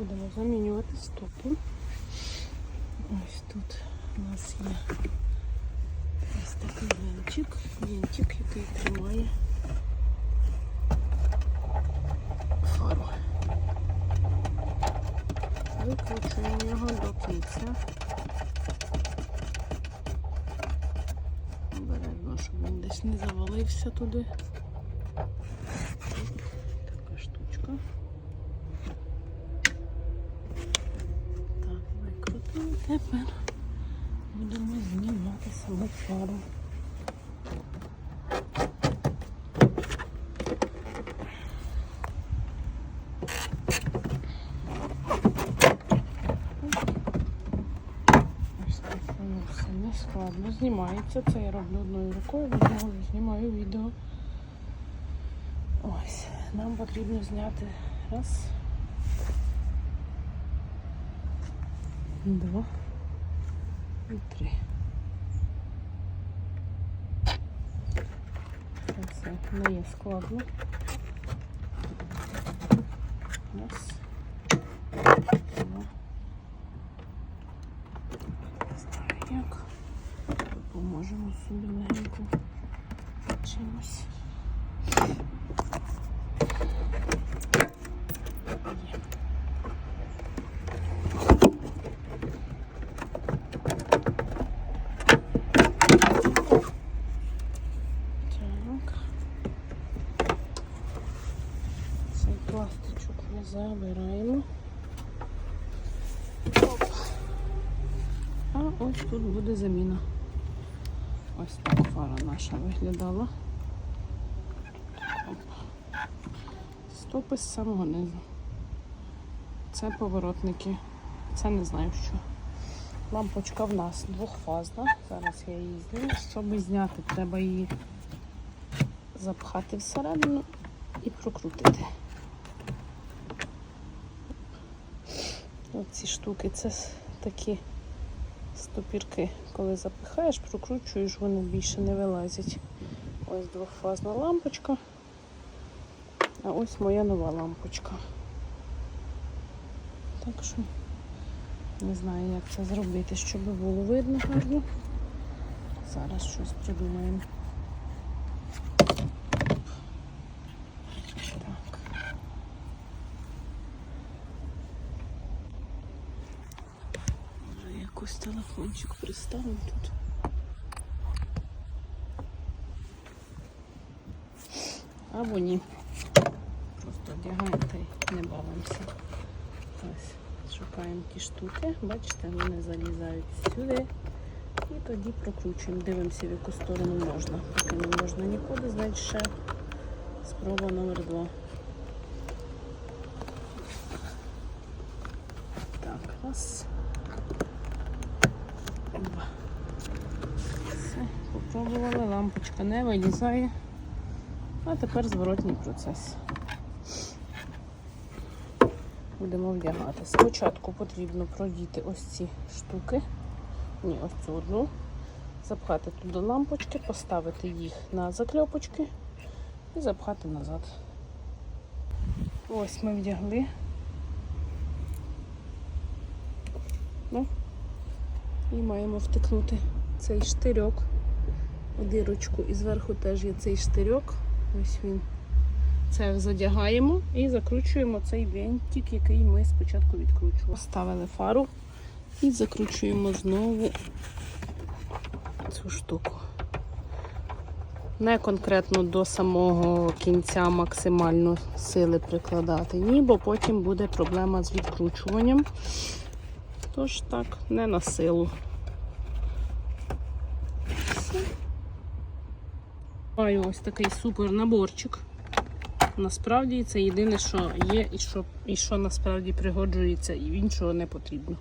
Будемо замінювати стопи. Ось тут у нас є ось такий вінчик, вінчик, який тримає фару. Викручуємо його до кінця. Обережно, щоб він десь не завалився туди. Тепер будемо знімати саму фару. Не складно знімається. Це я роблю одною рукою, одною знімаю відео. Ось, нам потрібно зняти раз. Два і три. Це не є складно. Раз. Два. Не знаю як. Допоможемо собі легенько чимось. Є. Так. Цей пластичок ми забираємо. Оп. А ось тут буде заміна. Ось так фара наша виглядала. Оп. Стопи з самого низу. Це поворотники. Це не знаю що. Лампочка в нас двохфазна. Зараз я її зніму. Щоб зняти, треба її запхати всередину і прокрутити. Оці штуки це такі стопірки. Коли запихаєш, прокручуєш, вони більше не вилазять. Ось двохфазна лампочка. А ось моя нова лампочка. Так що не знаю, як це зробити, щоб було видно гарно. Зараз щось придумаємо. Так. Телефончик приставимо тут. Або ні. Просто одягаємо та й не бавимося. Ось, шукаємо ті штуки, бачите, вони залізають сюди. І тоді прокручуємо, дивимося, в яку сторону можна. Поки не можна нікуди, значить ще спроба номер два. Так, раз. Два. Все, попробували, лампочка не вилізає. А тепер зворотній процес. Будемо вдягати. Спочатку потрібно продіти ось ці штуки. Ні, ось цю одну. Запхати туди лампочки, поставити їх на закльопочки і запхати назад. Ось ми вдягли. Ну, і маємо втикнути цей штирьок дирочку. І зверху теж є цей штирьок. Ось він. Це задягаємо і закручуємо цей вентик, який ми спочатку відкручували. Ставили фару і закручуємо знову цю штуку. Не конкретно до самого кінця максимально сили прикладати, ні, бо потім буде проблема з відкручуванням. Тож так, не на силу. Маю ось такий супер наборчик. Насправді це єдине, що є і що, і що насправді пригоджується, і іншого не потрібно.